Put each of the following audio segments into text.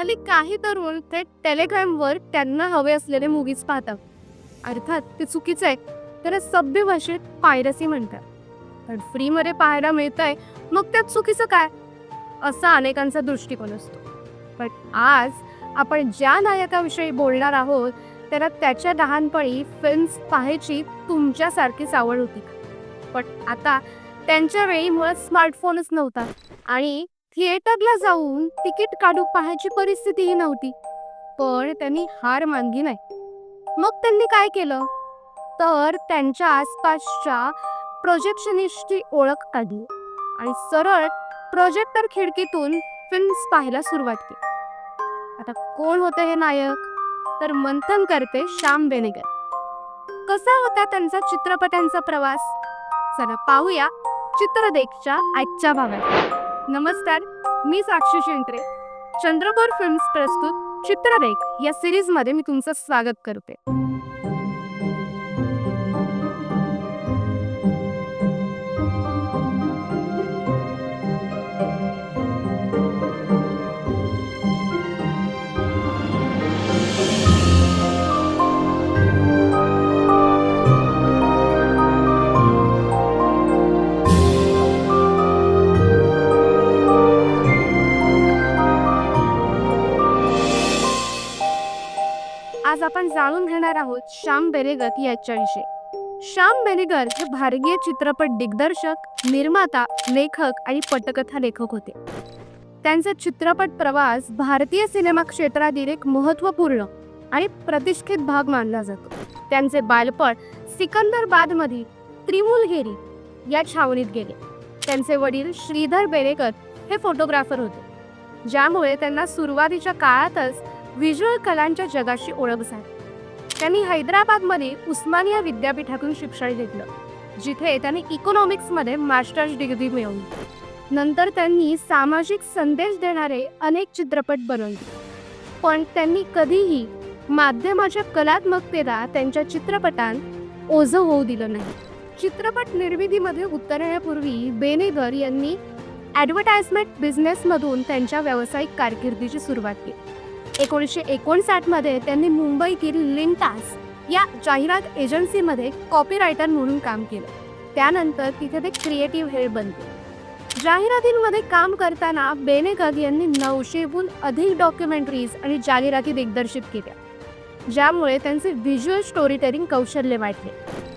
हल्ली काही तरुण थेट टेलिग्रामवर त्यांना हवे असलेले मूवीज पाहतात. अर्थात ते चुकीचं आहे. त्याला सभ्य भाषेत पायरसी म्हणतात. पण फ्रीमध्ये पाहायला मिळतंय मग त्यात चुकीचं काय? असा अनेकांचा दृष्टिकोन असतो. पण आज आपण ज्या नायकाविषयी बोलणार आहोत त्याला त्याच्या लहानपणी फिल्म्स पाहायची तुमच्यासारखीच आवड होती. पण आता त्यांच्या वेळी मुळात स्मार्टफोनच नव्हता. आणि थिएटरला जाऊन तिकीट काढून पाहायची परिस्थितीही नव्हती. पण त्यांनी हार मानली नाही. मग त्यांनी काय केलं? तर त्यांच्या आसपासच्या प्रोजेक्शनिस्टची ओळख काढली आणि सरळ प्रोजेक्टर खिडकीतून फिल्म्स पाहायला सुरुवात केली. आता कोण होते हे नायक? तर मंथन करते श्याम बेनेगर. कसा होता त्यांचा चित्रपटांचा प्रवास? चला पाहूया चित्रदेखच्या आजच्या भागात. नमस्कार मी साक्षी शेंत्रे चंद्रपूर फिल्म्स प्रस्तुत चित्ररेख या सिरीजमध्ये मी तुमचं स्वागत करते. बोलणार आहोत श्याम बेनेगर याच्याविषयी. श्याम बेनेगर हे भारतीय चित्रपट दिग्दर्शक निर्माता लेखक आणि पटकथा लेखक होते. त्यांचा चित्रपट प्रवास भारतीय सिनेमा क्षेत्रातील एक महत्त्वपूर्ण आणि प्रतिष्ठित भाग मानला जातो. त्यांचे बालपण सिकंदराबादमधील त्रिमुलगिरी या छावणीत गेले. त्यांचे वडील श्रीधर बेनेकर हे फोटोग्राफर होते. ज्यामुळे त्यांना सुरुवातीच्या काळातच व्हिज्युअल कलांच्या जगाशी ओळख झाली. त्यांनी हैदराबादमध्ये उस्मानिया विद्यापीठातून शिक्षण घेतलं जिथे त्यांनी इकॉनॉमिक्समध्ये मास्टर्स डिग्री मिळवली. नंतर त्यांनी सामाजिक संदेश देणारे अनेक चित्रपट बनवले. पण त्यांनी कधीही माध्यमाच्या कलात्मकतेला त्यांच्या चित्रपटांत ओझं होऊ दिलं नाही. चित्रपट निर्मितीमध्ये उतरण्यापूर्वी बेनेगर यांनी ॲडव्हर्टाइजमेंट बिझनेसमधून त्यांच्या व्यावसायिक कारकिर्दीची सुरुवात केली. एकोणीसशे एकोणसाठमध्ये त्यांनी मुंबईतील लिंटास या जाहिरात एजन्सीमध्ये कॉपीरायटर म्हणून काम केलं. त्यानंतर तिथे ते क्रिएटिव्ह हेड बनले. जाहिरातींमध्ये काम करताना बेनेकर यांनी नऊशेहून अधिक डॉक्युमेंटरीज आणि जाहिराती दिग्दर्शित केल्या ज्यामुळे त्यांचे व्हिज्युअल स्टोरी टेलिंग कौशल्य वाढले.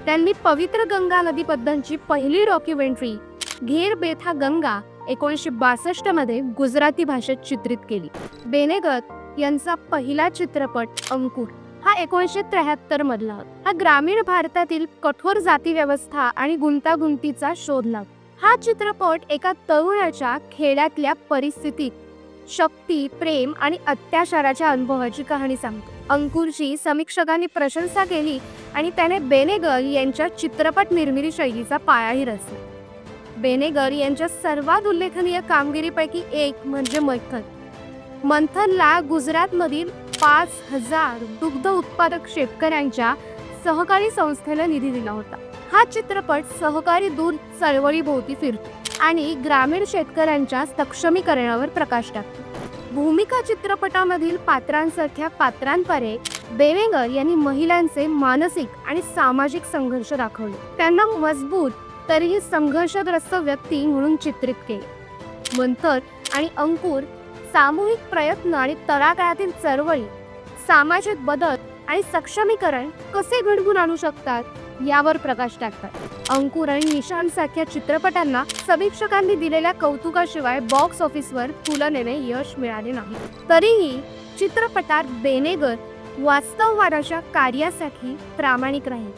त्यांनी पवित्र गंगा नदीबद्दलची पहिली डॉक्युमेंटरी घेर बेथा गंगा एकोणीसशे बासष्टमध्ये गुजराती भाषेत चित्रित केली. बेनेगत यांचा पहिला चित्रपट अंकुर. हा एकोणीसशे त्र्याहत्तर मधला. हा ग्रामीण भारतातील कठोर जाती व्यवस्था आणि गुंतागुंतीचा शोध लाभ हा चित्रपट एका तरुणाच्या खेड्यातल्या परिस्थितीत शक्ती प्रेम आणि अत्याचाराच्या अनुभवाची कहाणी सांगतो. अंकुरची समीक्षकांनी प्रशंसा केली आणि त्याने बेनेगर यांच्या चित्रपट निर्मिती शैलीचा पायाही रचला. बेनेगर यांच्या सर्वात उल्लेखनीय कामगिरीपैकी एक म्हणजे मंथन मंथनला गुजरातमधील पाच हजार दुग्ध उत्पादक शेतकऱ्यांच्या सहकारी संस्थेला निधी दिला होता. हा चित्रपट सहकारी दूध चळवळीभोवती फिरतो आणि ग्रामीण शेतकऱ्यांच्या सक्षमीकरणावर प्रकाश टाकतो. भूमिका चित्रपटामधील पात्रांसारख्या पात्रांपरे बेवेंगर यांनी महिलांचे मानसिक आणि सामाजिक संघर्ष दाखवले. त्यांना मजबूत तरीही संघर्षग्रस्त व्यक्ती म्हणून चित्रित केले. मंथर आणि अंकुर सामूहिक प्रयत्न आणि तळागाळातील चळवळी सामाजिक बदल आणि सक्षमीकरण कसे घडवून आणू शकतात यावर प्रकाश टाकतात. अंकुर आणि निशान सारख्या चित्रपटांना समीक्षकांनी दिलेल्या कौतुकाशिवाय बॉक्स ऑफिसवर तुलनेने यश मिळाले नाही. तरीही चित्रपटात बेनेगर वास्तववादाच्या कार्यासाठी प्रामाणिक राहील.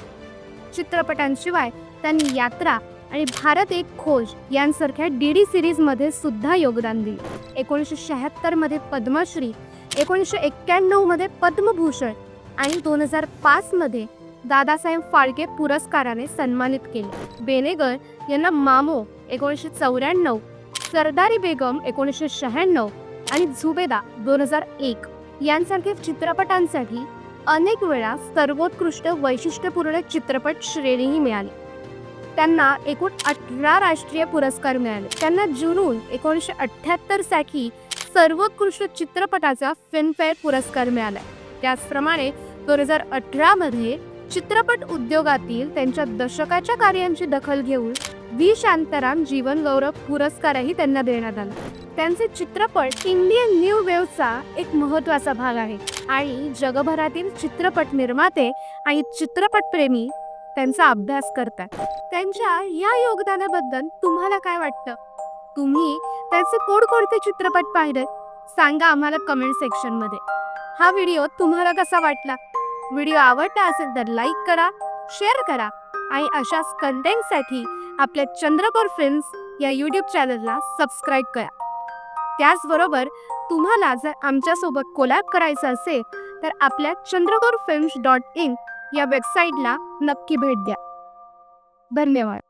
चित्रपटांशिवाय त्यांनी यात्रा आणि भारत एक खोज यांसारख्या डी डी सिरीजमध्ये सुद्धा योगदान दिले. एकोणीसशे शहात्तरमध्ये पद्मश्री एकोणीसशे एक्क्याण्णवमध्ये पद्मभूषण आणि दोन हजार पाचमध्ये दादासाहेब फाळके पुरस्काराने सन्मानित केले. बेनेगर यांना मामो एकोणीसशे चौऱ्याण्णव सरदारी बेगम एकोणीसशे शहाण्णव आणि झुबेदा दोन हजार एक. यांसारख्या चित्रपटांसाठी अनेक वेळा सर्वोत्कृष्ट वैशिष्ट्यपूर्ण चित्रपट श्रेणीही मिळाली. त्यांना एकूण अठरा राष्ट्रीय पुरस्कार मिळाले. त्यांना जुनून एकोणीसशे अठ्ठ्याहत्तरसाठी सर्वोत्कृष्ट चित्रपटाचा फिल्मफेअर पुरस्कार मिळाला. त्याचप्रमाणे दोन हजार अठरामध्ये चित्रपट उद्योगातील त्यांच्या दशकाच्या कार्यांची दखल घेऊन व्ही. शांताराम जीवन गौरव पुरस्कारही त्यांना देण्यात आला. त्यांचे चित्रपट इंडियन न्यू वेव्हचा एक महत्त्वाचा भाग आहे. आणि जगभरातील चित्रपट निर्माते आणि चित्रपटप्रेमी त्यांचा अभ्यास करतात त्यांच्या या योगदानाबद्दल तुम्हाला काय वाटतं? तुम्ही त्यांचे कोणकोणते चित्रपट पाहिले सांगा आम्हाला कमेंट सेक्शनमध्ये हा व्हिडिओ तुम्हाला कसा वाटला? व्हिडिओ आवडला असेल तर लाईक करा शेअर करा आणि अशाच कंटेंटसाठी आपल्या चंद्रपूर फिल्म्स या यूट्यूब चॅनलला सबस्क्राईब करा. त्याचबरोबर तुम्हाला जर आमच्यासोबत कोलॅब करायचं असेल तर आपल्या चंद्रपूर फिल्म्स डॉट इन या वेबसाईटला नक्की भेट द्या. धन्यवाद.